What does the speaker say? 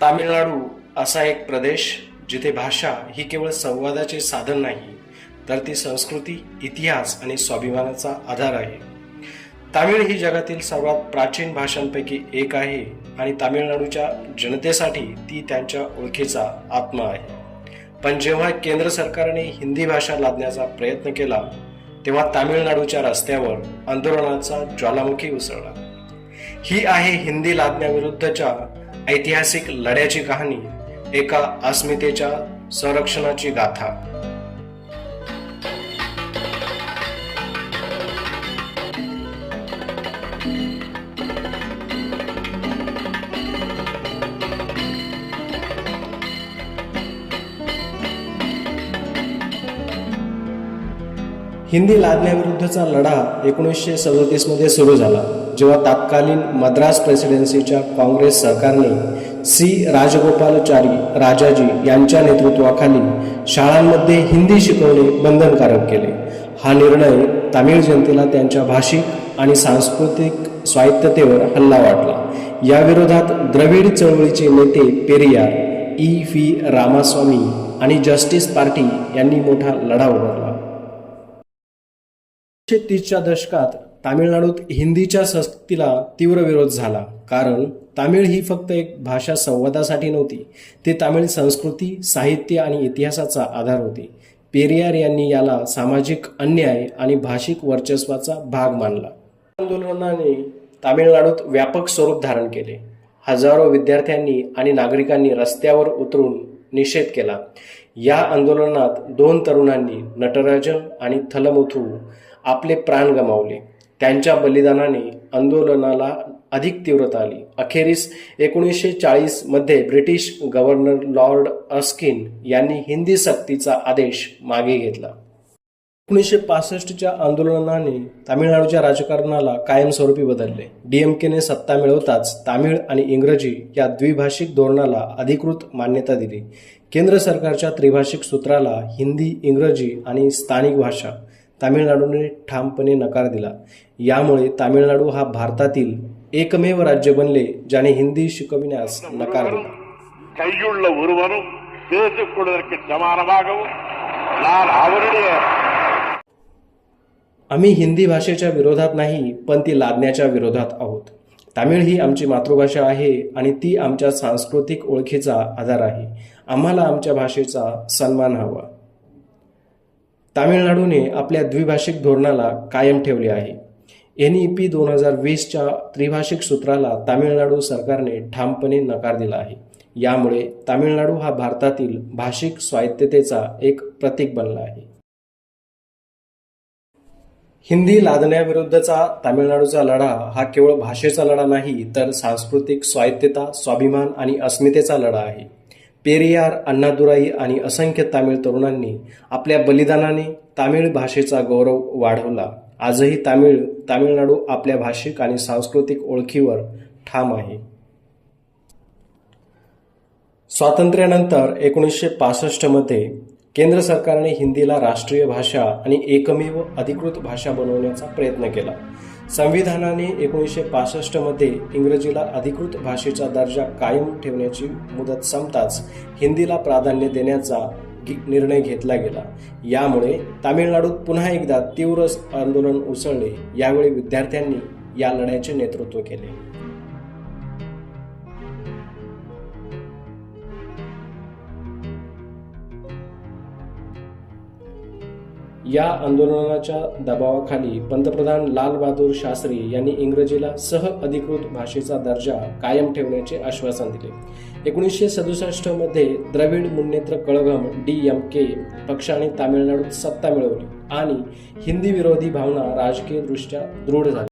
तामिळनाडू असा एक प्रदेश जिथे भाषा ही केवळ संवादाचे साधन नाही तर ती संस्कृती इतिहास आणि स्वाभिमानाचा आधार आहे. तामिळ ही जगातील सर्वात प्राचीन भाषांपैकी एक आहे आणि तामिळनाडूच्या जनतेसाठी ती त्यांच्या ओळखीचा आत्मा आहे. पण जेव्हा केंद्र सरकारने हिंदी भाषा लादण्याचा प्रयत्न केला तेव्हा तामिळनाडूच्या रस्त्यावर आंदोलनाचा ज्वालामुखी उसळला. ही आहे हिंदी लादण्याविरुद्धच्या ऐतिहासिक लढ्याची कहाणी एका अस्मितेच्या संरक्षणाची गाथा. हिंदी लादण्याविरुद्धचा लढा एकोणीसशे सदतीसमध्ये सुरू झाला जेव्हा तत्कालीन मद्रास प्रेसिडेन्सीच्या काँग्रेस सरकारने सी. राजगोपालचारी राजाजी यांच्या नेतृत्वाखाली शाळांमध्ये हिंदी शिकवणे बंधनकारक केले. हा निर्णय तामिळ जनतेला त्यांच्या भाषिक आणि सांस्कृतिक स्वायत्ततेवर हल्ला वाटला. याविरोधात द्रविड चळवळीचे नेते पेरियार ई. व्ही. रामास्वामी आणि जस्टिस पार्टी यांनी मोठा लढा उभारला. तीसच्या दशकात तामिळनाडूत हिंदीच्या सक्तीला तीव्र विरोध झाला. कारण तामिळ ही फक्त एक भाषा संवादासाठी नव्हती ती तामिळ संस्कृती साहित्य आणि इतिहासाचा आधार होती. पेरियार यांनी याला सामाजिक अन्याय आणि भाषिक वर्चस्वाचा भाग मानला. आंदोलनाने तामिळनाडूत व्यापक स्वरूप धारण केले. हजारो विद्यार्थ्यांनी आणि नागरिकांनी रस्त्यावर उतरून निषेध केला. या आंदोलनात दोन तरुणांनी नटराजन आणि थलमुथू आपले प्राण गमावले. त्यांच्या बलिदानाने आंदोलनाला अधिक तीव्रता आली. अखेरीस एकोणीसशे चाळीसमध्ये ब्रिटिश गव्हर्नर लॉर्ड अस्किन यांनी हिंदी सक्तीचा आदेश मागे घेतला. एकोणीसशे पासष्टच्या आंदोलनाने तामिळनाडूच्या राजकारणाला कायमस्वरूपी बदलले. डीएमकेने सत्ता मिळवताच तामिळ आणि इंग्रजी या द्विभाषिक धोरणाला अधिकृत मान्यता दिली. केंद्र सरकारच्या त्रिभाषिक सूत्राला हिंदी इंग्रजी आणि स्थानिक भाषा तामिळनाडूने ठामपणे नकार दिला यामुळे तामिळनाडू हा भारतातील एकमेव राज्य बनले ज्याने हिंदी शिकविण्यास नकार दिला கையுள்ள ஒருவனும் பேசிக் கொள்வதற்கு சமானமாகவும் நான் அவருடைய आम्ही हिंदी भाषेच्या विरोधात नाही पण ती लादण्याच्या विरोधात आहोत तामिळ ही आमची मातृभाषा आहे आणि ती आमच्या सांस्कृतिक ओळखीचा आधार आहे आम्हाला आमच्या भाषेचा सन्मान हवा तामिळनाडूने आपल्या द्विभाषिक धोरणाला कायम ठेवले आहे. एन ई पी दोन हजार वीसच्या त्रिभाषिक सूत्राला तामिळनाडू सरकारने ठामपणे नकार दिला आहे. यामुळे तामिळनाडू हा भारतातील भाषिक स्वायत्ततेचा एक प्रतीक बनला आहे. हिंदी लादण्याविरुद्धचा तामिळनाडूचा लढा हा केवळ भाषेचा लढा नाही तर सांस्कृतिक स्वायत्तता स्वाभिमान आणि अस्मितेचा लढा आहे. पेरियार अण्णादुराई आणि असंख्य तामिळ तरुणांनी आपल्या बलिदानाने तामिळ भाषेचा गौरव वाढवला. आजही तामिळ तामिळनाडू आपल्या भाषिक आणि सांस्कृतिक ओळखीवर ठाम आहे. स्वातंत्र्यानंतर एकोणीसशे पासष्टमध्ये केंद्र सरकारने हिंदीला राष्ट्रीय भाषा आणि एकमेव अधिकृत भाषा बनवण्याचा प्रयत्न केला. संविधानाने एकोणीसशे पासष्टमध्ये इंग्रजीला अधिकृत भाषेचा दर्जा कायम ठेवण्याची मुदत संपताच हिंदीला प्राधान्य देण्याचा निर्णय घेतला गेला. यामुळे तामिळनाडूत पुन्हा एकदा तीव्र आंदोलन उसळले. यावेळी विद्यार्थ्यांनी या लढ्याचे नेतृत्व केले. या आंदोलनाच्या दबावाखाली पंतप्रधान लाल बहादूर शास्त्री यांनी इंग्रजीला सह अधिकृत भाषेचा दर्जा कायम ठेवण्याचे आश्वासन दिले. एकोणीसशे सदुसष्टमध्ये Dravida Munnetra Kazhagam D M K पक्षाने तामिळनाडूत सत्ता मिळवली आणि हिंदी विरोधी भावना राजकीयदृष्ट्या दृढ झाली